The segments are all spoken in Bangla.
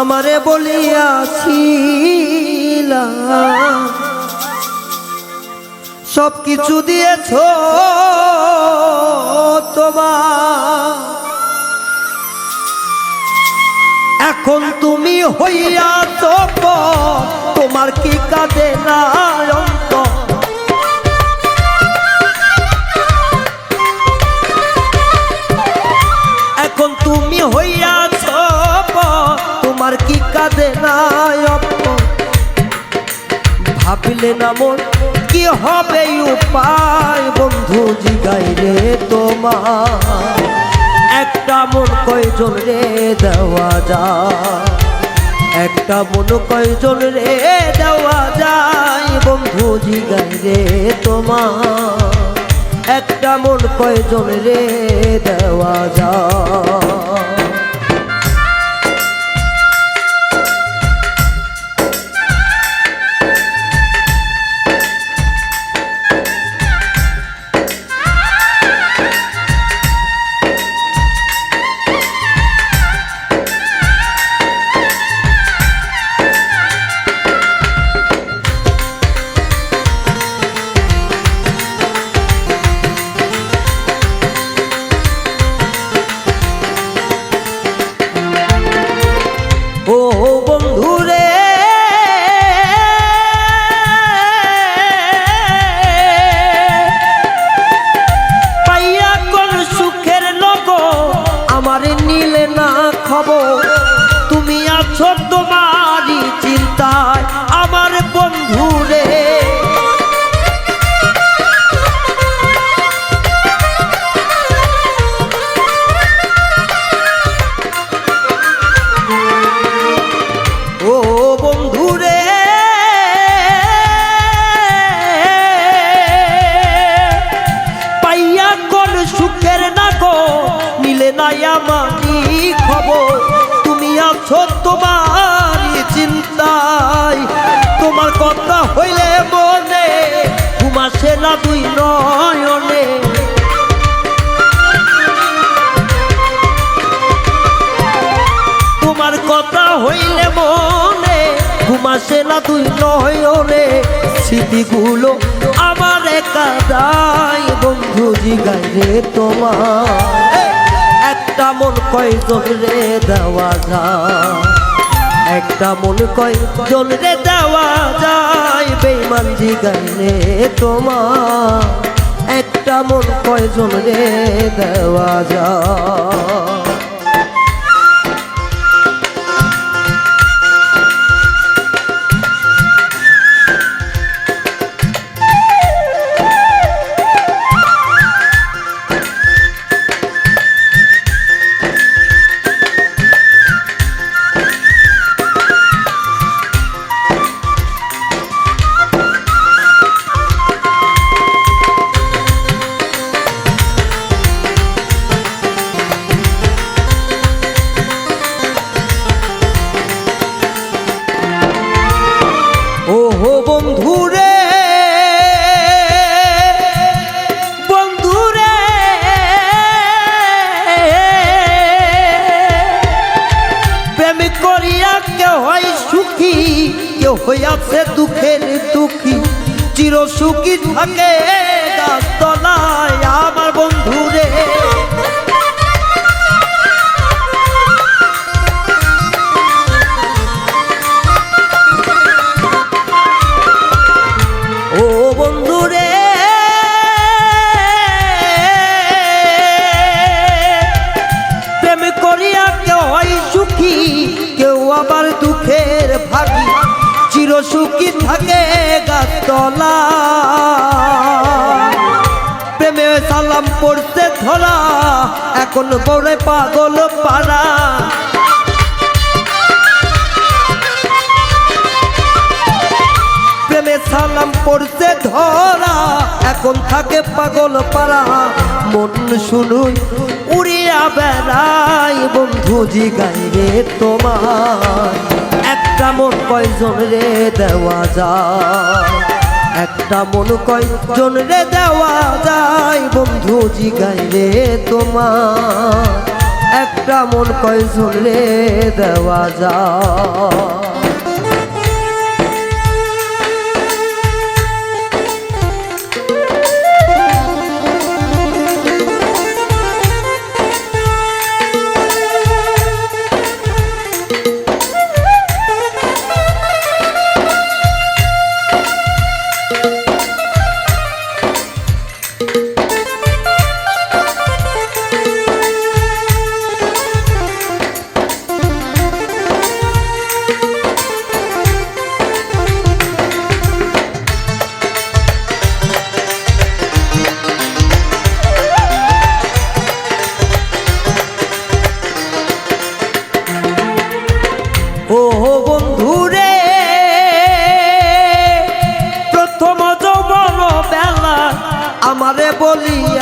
আমারে বলিয়াছিলা। সব কিছু দিয়েছ তোমার। এখন তুমি হইয়া তো তোমার কি কাজে না ভাবলে না মন? কি হবে উপায় বন্ধু জিগাই রে তোমার একটা মন কয়জন রে দেওয়া যায়? একটা মন কয়জন রে দেওয়া যায় বন্ধু জিগাই রে তোমার একটা মন কয়জন রে দেওয়া যায়? না দুই নয়নে তোমার কথা হইলে মনে ঘুমাসে না তুই নয়নে স্মৃতিগুলো আমার কাদাই বন্ধু জিগাই রে তোমার। একটা মন কয়জন রে দেওয়া যায়। একটা মন কয়জন রে দেওয়া যায় বেমান জিগাই রে তোমার। একটা মন কয়জন রে দেওয়া যায়। হইয়াছে দুঃখের দুঃখী। চির সুখী থাকে গাছতলায়। আমার বন্ধু গাছতলা প্রেমে সালাম পড়তে ধরা, এখন বড়ে পাগল পাড়া। প্রেমে সালাম পড়তে ধরা, এখন থাকে পাগল পাড়া। মন শুনুই উড়িয়া বেড়াই বন্ধু জিগাই রে তোমার একটা মন কয়জন রে দেওয়া যায়? একটা মন কয়জন রে দেওয়া যায়? বন্ধু জিগাই রে তোমার। একটা মন কয়জন রে দেওয়া যায়?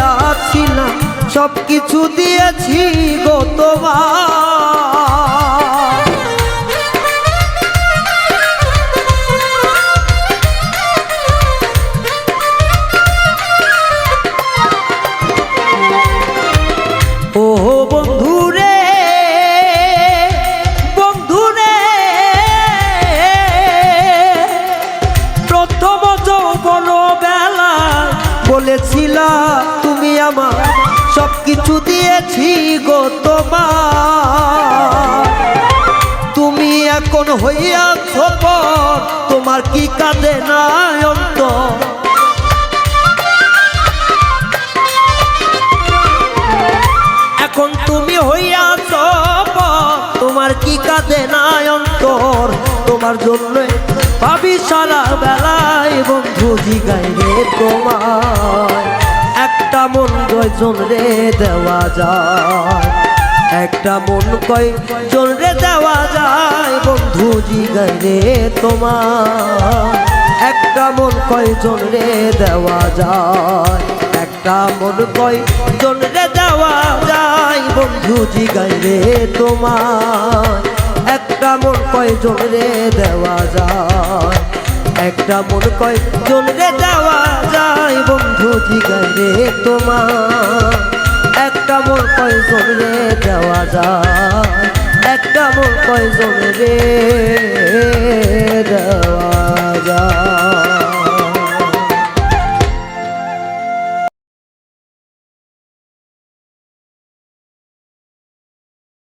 বলিয়াছিল সব কিছু দিয়েছি গো তোমার দিয়েছি গো তোমার। তুমি এখন হইয়াছ তোমার কি কাঁদে না এখন তুমি হইয়াছ তোমার কি কাঁদে না তোমার জন্য ভাবি সারা বেলায় বন্ধু জিগাই রে তোমার। একটা মন কয়জন রে দেওয়া যায়? একটা মন কয়জন রে দেওয়া যায়? বন্ধু জিগাই রে তোমার একটা মন কয়জন রে দেওয়া যায়? একটা মন কয়জন রে দেওয়া যায়? বন্ধু জিগাই রে তোমার একটা মন কয়জন রে দেওয়া যায়? একটা মন কয় রে যাওয়া যায় বন্ধু জিগারে তোমার। একটা মন কয় রে যাওয়া যায়। একটা মন কয় রে দেওয়া